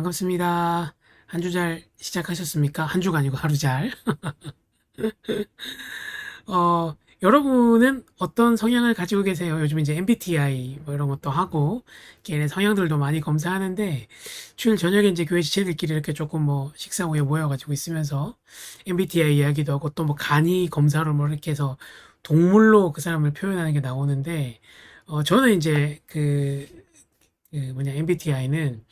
반갑습니다. 한 주 잘 시작하셨습니까? 한 주가 아니고 하루 잘. 어, 여러분은 어떤 성향을 가지고 계세요? 요즘 이제 MBTI 뭐 이런 것도 하고, 개인의 성향들도 많이 검사하는데, 주일 저녁에 이제 교회 지체들끼리 이렇게 조금 뭐 식사 후에 모여가지고 있으면서 MBTI 이야기도 하고 또 뭐 간이 검사로 뭐 이렇게 해서 동물로 그 사람을 표현하는 게 나오는데, 어, 저는 이제 그, 그 뭐냐, MBTI는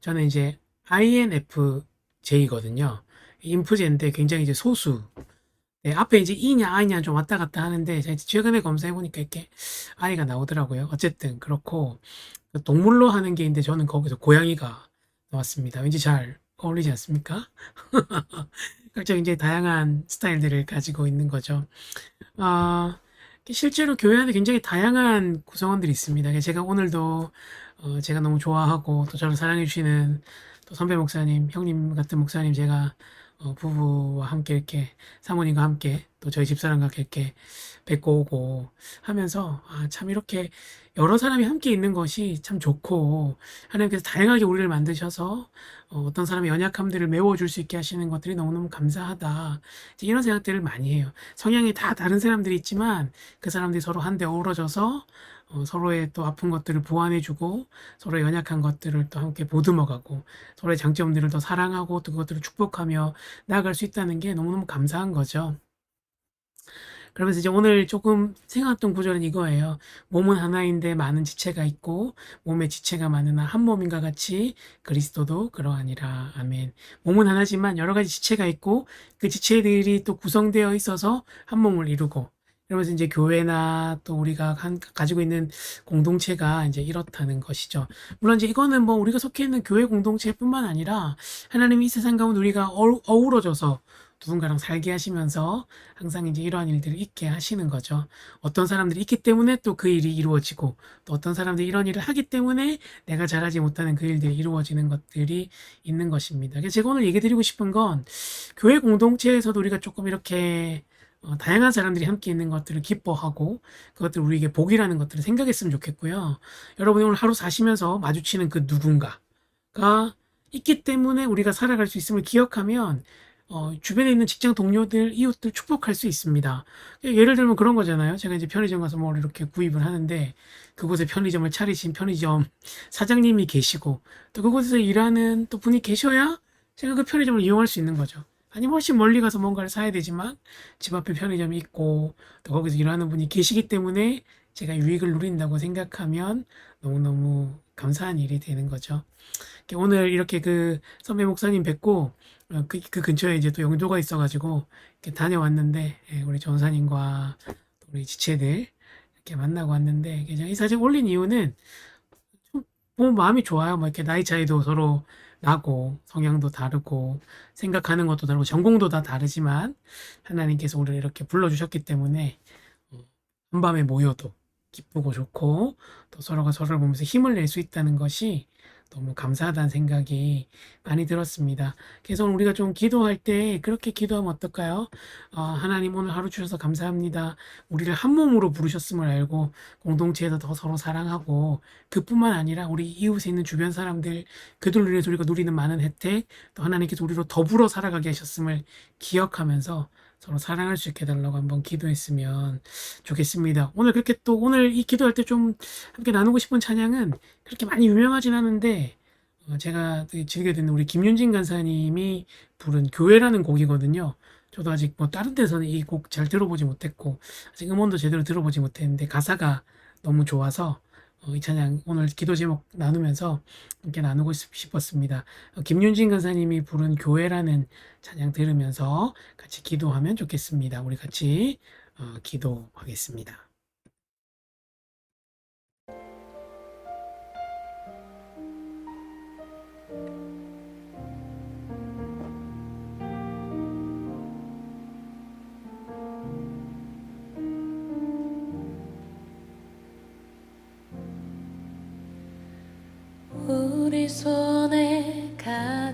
저는 이제 INFJ거든요. 인프제인데 굉장히 이제 소수. 네, 앞에 이제 E냐 I냐 좀 왔다 갔다 하는데 최근에 검사해 보니까 이렇게 I가 나오더라고요. 어쨌든 그렇고 그 동물로 하는 게 있는데 저는 거기서 고양이가 나왔습니다. 왠지 잘 어울리지 않습니까? 각자 이제 다양한 스타일들을 가지고 있는 거죠. 아, 실제로 교회 안에 굉장히 다양한 구성원들이 있습니다. 제가 오늘도 어, 제가 너무 좋아하고 또 저를 사랑해 주시는 또 선배 목사님, 형님 같은 목사님 제가 어, 부부와 함께 이렇게 사모님과 함께 또 저희 집사람과 이렇게 뵙고 오고 하면서 아, 참 이렇게 여러 사람이 함께 있는 것이 참 좋고 하나님께서 다양하게 우리를 만드셔서 어, 어떤 사람의 연약함들을 메워줄 수 있게 하시는 것들이 너무너무 감사하다. 이런 생각들을 많이 해요. 성향이 다 다른 사람들이 있지만 그 사람들이 서로 한데 어우러져서 어, 서로의 또 아픈 것들을 보완해주고 서로의 연약한 것들을 또 함께 보듬어가고 서로의 장점들을 더 사랑하고 또 그것들을 축복하며 나아갈 수 있다는 게 너무너무 감사한 거죠. 그러면서 이제 오늘 조금 생각했던 구절은 이거예요. 몸은 하나인데 많은 지체가 있고 몸에 지체가 많으나 한 몸인가 같이 그리스도도 그러하니라. 아멘. 몸은 하나지만 여러 가지 지체가 있고 그 지체들이 또 구성되어 있어서 한 몸을 이루고 이러면서 이제 교회나 또 우리가 한, 가지고 있는 공동체가 이제 이렇다는 것이죠. 물론 이제 이거는 뭐 우리가 속해 있는 교회 공동체뿐만 아니라 하나님이 이 세상 가운데 우리가 어, 어우러져서 누군가랑 살게 하시면서 항상 이제 이러한 일들을 있게 하시는 거죠. 어떤 사람들이 있기 때문에 또 그 일이 이루어지고 또 어떤 사람들이 이런 일을 하기 때문에 내가 잘하지 못하는 그 일들이 이루어지는 것들이 있는 것입니다. 제가 오늘 얘기 드리고 싶은 건 교회 공동체에서도 우리가 조금 이렇게 어, 다양한 사람들이 함께 있는 것들을 기뻐하고 그것들 우리에게 복이라는 것들을 생각했으면 좋겠고요. 여러분이 오늘 하루 사시면서 마주치는 그 누군가가 있기 때문에 우리가 살아갈 수 있음을 기억하면 어, 주변에 있는 직장 동료들, 이웃들 축복할 수 있습니다. 예를 들면 그런 거잖아요. 제가 이제 편의점 가서 뭘 이렇게 구입을 하는데 그곳에 편의점을 차리신 편의점 사장님이 계시고 또 그곳에서 일하는 또 분이 계셔야 제가 그 편의점을 이용할 수 있는 거죠. 아니면 훨씬 멀리 가서 뭔가를 사야 되지만 집 앞에 편의점이 있고 또 거기서 일하는 분이 계시기 때문에 제가 유익을 누린다고 생각하면 너무너무 감사한 일이 되는 거죠. 오늘 이렇게 그 선배 목사님 뵙고 어, 그, 그 근처에 이제 또 영도가 있어가지고 이렇게 다녀왔는데 예, 우리 전사님과 우리 지체들 이렇게 만나고 왔는데 이 사진 올린 이유는 좀 보면 마음이 좋아요. 뭐 이렇게 나이 차이도 서로 나고 성향도 다르고 생각하는 것도 다르고 전공도 다 다르지만 하나님께서 우리를 이렇게 불러주셨기 때문에 어, 한밤에 모여도 기쁘고 좋고 또 서로가 서로를 보면서 힘을 낼 수 있다는 것이 너무 감사하다는 생각이 많이 들었습니다. 그래서 우리가 좀 기도할 때 그렇게 기도하면 어떨까요? 어, 하나님 오늘 하루 주셔서 감사합니다. 우리를 한 몸으로 부르셨음을 알고 공동체에서 더 서로 사랑하고 그뿐만 아니라 우리 이웃에 있는 주변 사람들 그들을 위해서 우리가 누리는 많은 혜택 또 하나님께서 우리로 더불어 살아가게 하셨음을 기억하면서 서로 사랑할 수 있게 해달라고 한번 기도했으면 좋겠습니다. 오늘 그렇게 또 오늘 이 기도할 때 좀 함께 나누고 싶은 찬양은 그렇게 많이 유명하진 않은데 어, 제가 즐겨 듣는 우리 김윤진 간사님이 부른 교회라는 곡이거든요. 저도 아직 뭐 다른 데서는 이 곡 잘 들어보지 못했고 아직 음원도 제대로 들어보지 못했는데 가사가 너무 좋아서 어, 이 찬양 오늘 기도 제목 나누면서 함께 나누고 싶었습니다. 어, 김윤진 간사님이 부른 교회라는 찬양 들으면서 같이 기도하면 좋겠습니다. 우리 같이 어, 기도하겠습니다.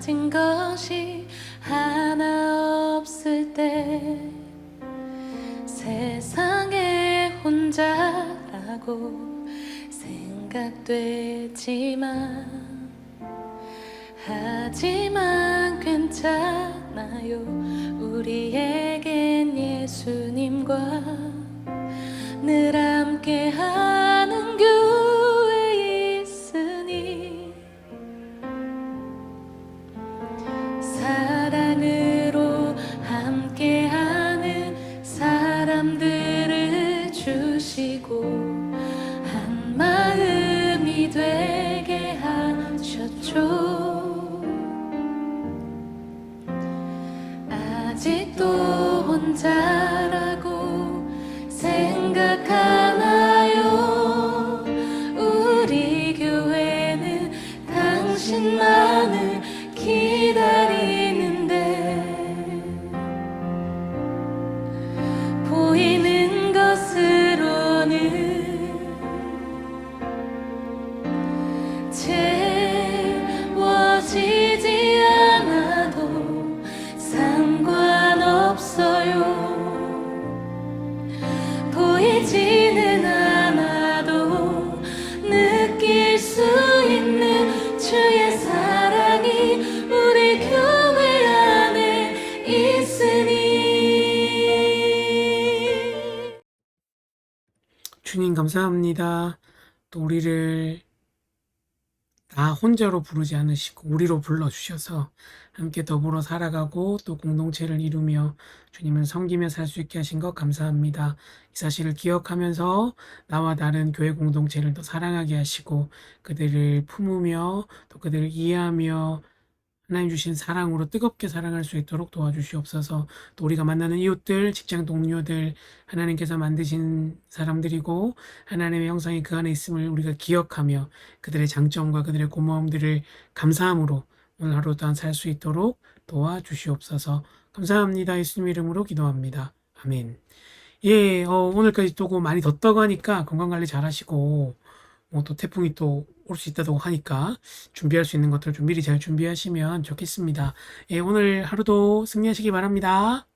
가진 것이 하나 없을 때 세상에 혼자라고 생각되지만 하지만 괜찮아요. 우리에겐 예수님과 늘 함께하는 아직도 혼자라고 생각하나요? 우리 교회는 당신만을 기다리는데 감사합니다. 또 우리를 나 혼자로 부르지 않으시고 우리로 불러주셔서 함께 더불어 살아가고 또 공동체를 이루며 주님을 섬기며 살 수 있게 하신 것 감사합니다. 이 사실을 기억하면서 나와 다른 교회 공동체를 더 사랑하게 하시고 그들을 품으며 또 그들을 이해하며 하나님 주신 사랑으로 뜨겁게 사랑할 수 있도록 도와주시옵소서. 또 우리가 만나는 이웃들, 직장 동료들, 하나님께서 만드신 사람들이고 하나님의 형상이 그 안에 있음을 우리가 기억하며 그들의 장점과 그들의 고마움들을 감사함으로 오늘 하루 또한 살 수 있도록 도와주시옵소서. 감사합니다. 예수님 이름으로 기도합니다. 아멘. 예, 어, 오늘까지 또 많이 덥다고 하니까 건강 관리 잘 하시고 뭐 또 태풍이 또 올 수 있다고 하니까 준비할 수 있는 것들 좀 미리 잘 준비하시면 좋겠습니다. 예, 오늘 하루도 승리하시기 바랍니다.